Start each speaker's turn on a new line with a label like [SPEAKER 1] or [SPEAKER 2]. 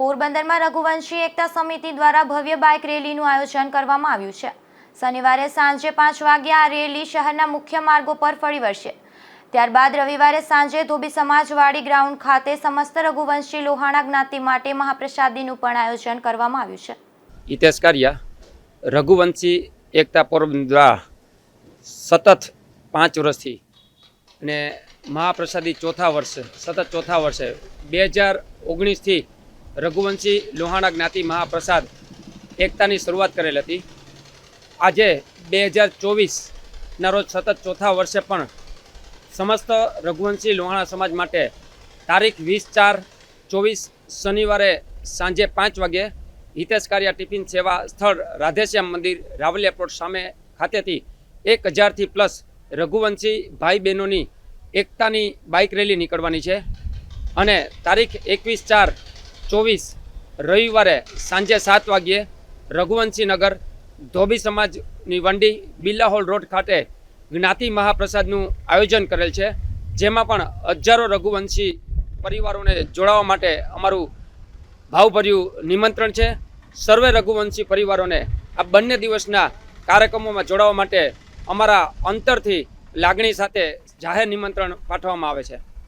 [SPEAKER 1] પોરબંદરમાં રઘુવંશી એકતા સમિતિ દ્વારા ભવ્ય બાઇક રેલીનું આયોજન કરવામાં આવ્યું છે. શનિવારે સાંજે પાંચ વાગ્યે આ રેલી શહેરના મુખ્ય માર્ગો પર ફરી વળશે. ત્યારબાદ રવિવારે સાંજે ધોબી સમાજવાડી ગ્રાઉન્ડ ખાતે સમસ્ત રઘુવંશી લોહાણા જ્ઞાતિ માટે મહાપ્રસાદીનું પણ આયોજન કરવામાં આવ્યું છે.
[SPEAKER 2] હિતેશ રઘુવંશી એકતા પોરબંદર દ્વારા સતત પાંચ વર્ષથી અને મહાપ્રસાદી ચોથા વર્ષે, સતત ચોથા વર્ષે બે હજાર ઓગણીસથી રઘુવંશી લોહાણા જ્ઞાતિ મહાપ્રસાદ એકતાની શરૂઆત કરેલ હતી. આજે બે હજાર ચોવીસના રોજ સતત ચોથા વર્ષે પણ સમસ્ત રઘુવંશી લોહાણા સમાજ માટે તારીખ વીસ ચાર ચોવીસ શનિવારે સાંજે પાંચ વાગે હિતેશ કારિયા ટિફિન સેવા સ્થળ રાધેશ્યામ મંદિર રાવલિયા પ્લોટ સામે ખાતેથી એક હજારથી પ્લસ રઘુવંશી ભાઈ બહેનોની એકતાની બાઇક રેલી નીકળવાની છે. અને તારીખ એકવીસ ચાર ચોવીસ રવિવારે સાંજે સાત વાગ્યે રઘુવંશી નગર ધોબી સમાજની વંડી બિલ્લા હોલ રોડ ખાતે જ્ઞાતિ મહાપ્રસાદનું આયોજન કરેલ છે. જેમાં પણ હજારો રઘુવંશી પરિવારોને જોડાવા માટે અમારું ભાવભર્યું નિમંત્રણ છે. સર્વે રઘુવંશી પરિવારોને આ બંને દિવસના કાર્યક્રમોમાં જોડાવા માટે અમારા અંતરથી લાગણી સાથે જાહેર નિમંત્રણ પાઠવવામાં આવે છે.